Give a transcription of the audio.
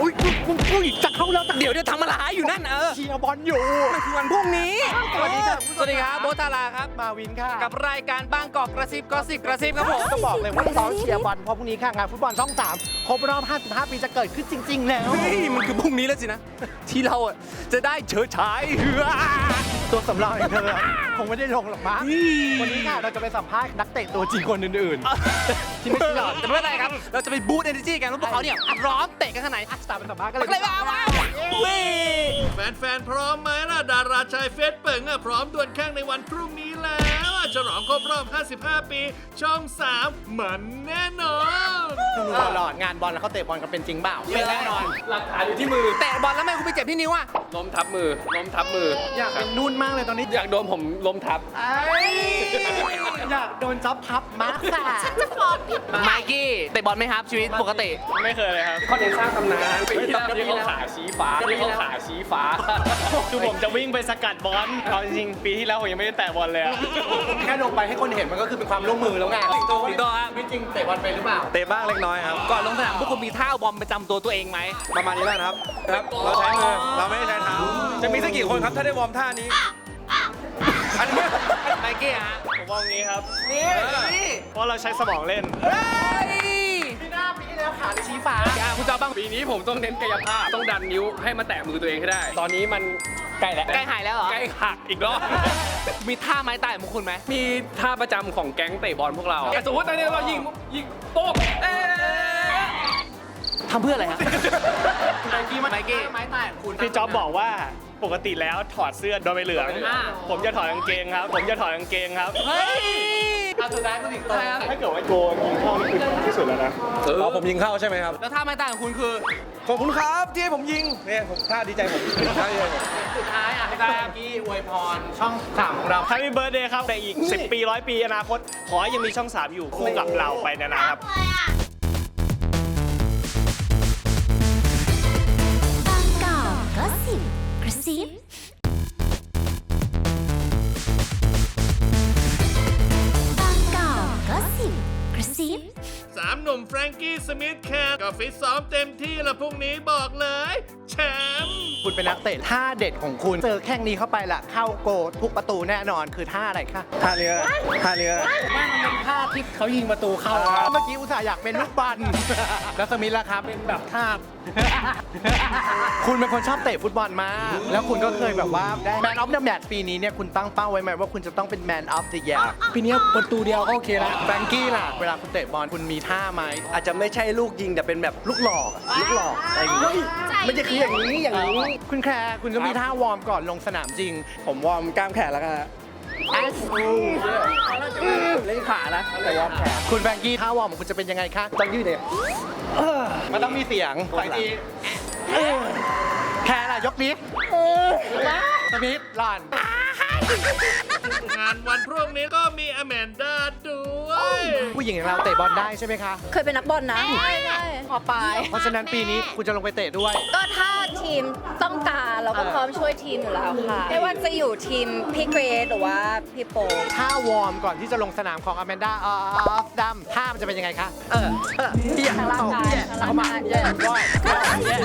อุ้ยอุ้ยอุ้ยจะเข้าแล้วจะเดี๋ยวเดี๋ยวทำอะไรอยู่นั่นเออเชียร์บอลอยู่มันคือวันพรุ่งนี้ สวัสดีครับสวัสดีครับโบทธาราครับ มาวินค่ะกับรายการบางกอกกระซิบกอสิบกระซิบครับผม ต้องบอกเลยว่าซ้อมเชียร์บอลเพราะพรุ่งนี้ค่ะงานฟุตบอลช่อง3ครบรอบ 55 ปีจะเกิดขึ้นจริง ๆ แล้ว เฮ้ย มันคือพรุ่งนี้แล้วสินะ ที่เราอะจะได้เฉิดฉาย ตัวสำรองอย่างเธอคงไม่ได้ลงหรอกมั้งวันนี้ค่ะเราจะไปสัมภาษณ์นักเตะตัวจริงคนอื่นๆ ที่ไม่ใช่หลอดแต่ไม่เป็นไรครับ เราจะไปบูตเอเนจีกันว่าพวกเขาเนี่ยพร้อมเตะกันขนาดไหนตามไปสัมภาษณ์กันไปเลยเลยมาว้าวเว้ยแฟนๆพร้อมไหมล่ะดาราชายเฟสเปิงอะพร้อมดวลแข่งในวันพรุ่งนี้แล้วอะ ฉลองครบรอบ 55 ปี ช่อง 3 มันแน่นอนดูตลอดงานบอลแล้วเขาเตะบอลกันเป็นจริงเปล่าเป็นแน่นอน หลักฐานอยู่ที่มือเตะบอลแล้วทำไมคุณไปเจ็บที่นิ้วอะล้มทับมือล้มทับมือ อยากเป็นนุ่นมากเลยตอนนี้อยากโดนผมล้มทับเอ้ ยอยากโดนจ็อบทับมากค่ะไมกี้เตะบอลไหมครับชีวิตปกติไม่เคยเลยครับเขาเน้นสร้างตำนานปีที่แล้วที่เขาขาชี้ฟ้าที่เขาขาชี้ฟ้าคือผมจะวิ่งไปสกัดบอลเอาจริงๆปีที่แล้วผมยังไม่ได้แตะบอลเลยอะแค่ลงไปให้คนเห็นมันก็คือเป็นความร่วมมือแล้วไงสิงโตครับ ไม่จริงเตะบอลไปหรือเปล่า เตะบ้างเล็กน้อยครับ ก่อนลงสนามพวกคุณมีท่าบอมประจำตัวตัวเองไหม ประมาณนี้แล้วนะครับครับ เราใช้มือ เราไม่ได้ใช้เท้า จะมีสักกี่คนครับถ้าได้วอร์มท่านี้ อันนี้ไมกี้ฮะ ผมมองงี้ครับนี่นี่เพราะเราใช้สมองเล่นเฮ้ยพี่หน้าปีที่แล้วขาในชี้ฟ้าอะคุณจอบ้างปีนี้ผมต้องเน้นกายภาพต้องดันนิ้วให้มาแตะมือตัวเองให้ได้ ตอนนี้มันใกล้แล้วใกล้หายแล้วเหรอ ใกล้หักอีกรอบ มีท่าไม้ตายของคุณไหม มีท่าประจำของแก๊งเตะบอลพวกเราแต่สมมติตอนนี้เรายิงยิงโป๊กเอ๊ะทำเพื่ออะไรฮะ พี่จ๊อบบอกว่าปกติแล้วถอดเสื้อโดนใบเหลือง อ่า ผมจะถอดกางเกงครับ ผมจะถอดกางเกงครับ เฮ้ยเอาสุดท้ายคุณสิงโตถ้าเกิดว่าโกนยิงเข้านี่คือที่สุดแล้วนะอ๋อผมยิงเข้าใช่ไหมครับ แล้วท่าไม้ตายของคุณคือ ขอบคุณครับที่ให้ผมยิง เนี่ยผมท่าดีใจผมท่าดีใจผม สุดท้ายอะให้พี่กี้อวยพรช่องสามของเรา h a p p ี b เบิร์ดเดย์ครับในอีก 10 ปีร้อยปีอนาคต ขอให้ยังมีช่อง 3 อยู่คู่กับเราไปนานๆครับบ 3 หนุ่มแฟรงกี้สมิธแคร์ก็ฟิตซ้อมเต็มที่ละพรุ่งนี้บอกเลย แชมป์ คุณเป็นนักเตะท่าเด็ดของคุณ เจอแข้งนี้เข้าไปละเข้าโกลทุกประตูแน่นอนคือท่าอะไรคะท่าเรือท่าเรือไม่มันเป็นท่าที่เขายิงประตูเข้าเมื่อกี้อุตส่าห์อยากเป็นลูกบอลแล้วสมิธล่ะครับเป็นแบบท่าคุณเป็นคนชอบเตะฟุตบอลมากแล้วคุณก็เคยแบบว่าได้แมนออฟเดอะแมตช์ปีนี้เนี่ยคุณตั้งเป้าไว้ไหมว่าคุณจะต้องเป็นแมนออฟเดอะ e ย r ปีนี้ประตูเดียวก็โอเคแล้วแฟรงกี้ล่ะ เวลาคุณเตะบอลคุณมีท่าไหมอาจจะไม่ใช่ลูกยิงแต่เป็นแบบลูกหลอกอะลูกหลอกอะไรอย่างงี้ไม่ใช่คืออย่างนี้อย่างนี้คุณแคร์คุณก็มีท่าวอร์มก่อนลงสนามจริง ผมวอร์มกล้ามแขนแล้วกันฮะเล่นขานะแต่วอร์มแขนคุณแฟรงกี้ท่าวอร์มของคุณจะเป็นยังไงคะต้องยืดเนี่ยมันต้องมีเสียงไปทีแคร์ล่ะยกนี้สมิธหล่อนงานวันพรุ่งนี้ก็มีอแมนดาด้วย ผู้หญิงอย่างเราเตะบอลได้ใช่ไหมคะ เคยเป็นนักบอลนะใช่ใช่พอไปเพราะฉะนั้นปีนี้คุณจะลงไปเตะด้วย ก็ ถ้าทีมต้องการเราก็พร้อมช่วยทีมอยู่แล้วค่ะ ไม่ว่าจะอยู่ทีมพี่เกรดหรือว่าพี่โปท่าวอร์มก่อนที่จะลงสนามของอแมนดาออฟดัมท่ามันจะเป็นยังไงคะ เออเออเอียทางร่างกายเอียทางร่างเข้ามากายเอียร้อยร้อยเอีย